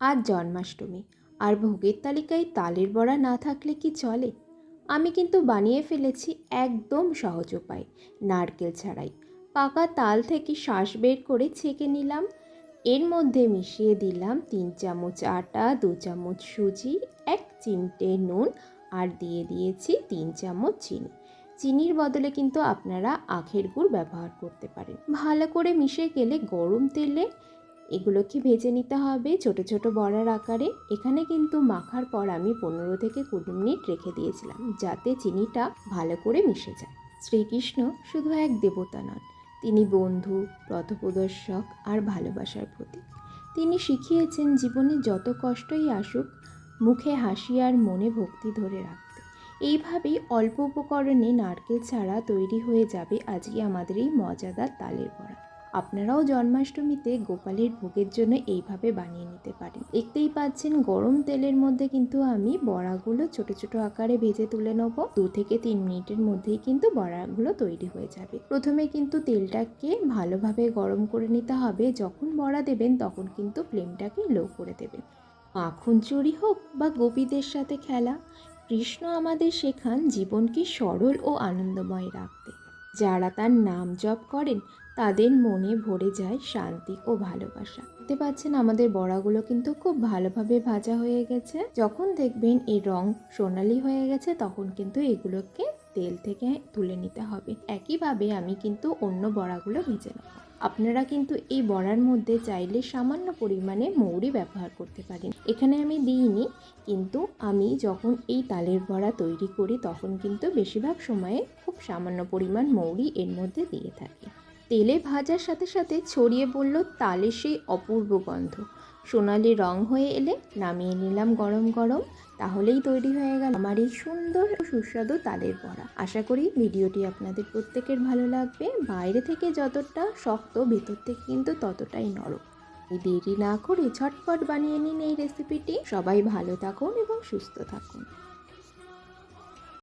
আজ জন্মাষ্টমী। আর ভোগের তালিকায় তালের বড়া না থাকলে কি চলে? আমি কিন্তু বানিয়ে ফেলেছি একদম সহজ উপায়, নারকেল ছাড়াই। পাকা তাল থেকে শ্বাস বের করে ছেঁকে নিলাম। এর মধ্যে মিশিয়ে দিলাম তিন চামচ আটা, দু চামচ সুজি, এক চিমটে নুন আর দিয়ে দিয়েছি তিন চামচ চিনি। চিনির বদলে কিন্তু আপনারা আখের গুড় ব্যবহার করতে পারেন। ভালো করে মিশে গেলে গরম তেলে এগুলোকে ভেজে নিতে হবে ছোট ছোট বড়ার আকারে। এখানে কিন্তু মাখার পর আমি পনেরো থেকে কুড়ি মিনিট রেখে দিয়েছিলাম যাতে চিনিটা ভালো করে মিশে যায়। শ্রীকৃষ্ণ শুধু এক দেবতা নন, তিনি বন্ধু পথপ্রদর্শক আর ভালোবাসার প্রতীক। তিনি শিখিয়েছেন জীবনে যত কষ্টই আসুক, মুখে হাসি আর মনে ভক্তি ধরে রাখতে। এইভাবেই অল্প উপকরণে নারকেল ছাড়া তৈরি হয়ে যাবে আজকে আমাদের এই মজাদার তালের বড়া। আপনারাও জন্মাষ্টমীতে গোপালের ভোগের জন্য এইভাবে বানিয়ে নিতে পারেন। দেখতেই পাচ্ছেন, গরম তেলের মধ্যে কিন্তু আমি বড়াগুলো ছোট ছোট আকারে ভেজে তুলে নেব। দু থেকে তিন মিনিটের মধ্যেই কিন্তু বড়াগুলো তৈরি হয়ে যাবে। প্রথমে কিন্তু তেলটাকে ভালোভাবে গরম করে নিতে হবে। যখন বড়া দেবেন, তখন কিন্তু ফ্লেমটাকে লো করে দেবেন। মাখন চুরি হোক বা গোপীদের সাথে খেলা, কৃষ্ণ আমাদের শেখান জীবনকে সরল ও আনন্দময় রাখতে। যারা তার নাম জপ করেন, তাদের মনে ভরে যায় শান্তি ও ভালোবাসা। দেখতে পাচ্ছেন আমাদের বড়াগুলো কিন্তু খুব ভালোভাবে ভাজা হয়ে গেছে। যখন দেখবেন এর রং সোনালি হয়ে গেছে, তখন কিন্তু এগুলোকে তেল থেকে তুলে নিতে হবে। একইভাবে আমি কিন্তু অন্য বড়াগুলো ভেজে নেব। আপনারা কিন্তু এই বড়ার মধ্যে চাইলে সামান্য পরিমাণে মৌরি ব্যবহার করতে পারেন। এখানে আমি দিইনি, কিন্তু আমি যখন এই তালের বড়া তৈরি করি, তখন কিন্তু বেশিরভাগ সময়ে খুব সামান্য পরিমাণ মৌরি এর মধ্যে দিয়ে থাকি। তেলে ভাজার সাথে সাথে ছড়িয়ে পড়ল তালের সেই অপূর্ব গন্ধ। সোনালি রং হয়ে এলে নামিয়ে নিলাম গরম গরম, তাহলেই তৈরি হয়ে গেল আমার এই সুন্দর ও সুস্বাদু তালের বড়া। আশা করি ভিডিওটি আপনাদের প্রত্যেকের ভালো লাগবে। বাইরে থেকে যতটা শক্ত, ভেতর থেকে কিন্তু ততটাই নরম। দেরি না করে ঝটপট বানিয়ে নিন এই রেসিপিটি সবাই ভালো থাকুন এবং সুস্থ থাকুন।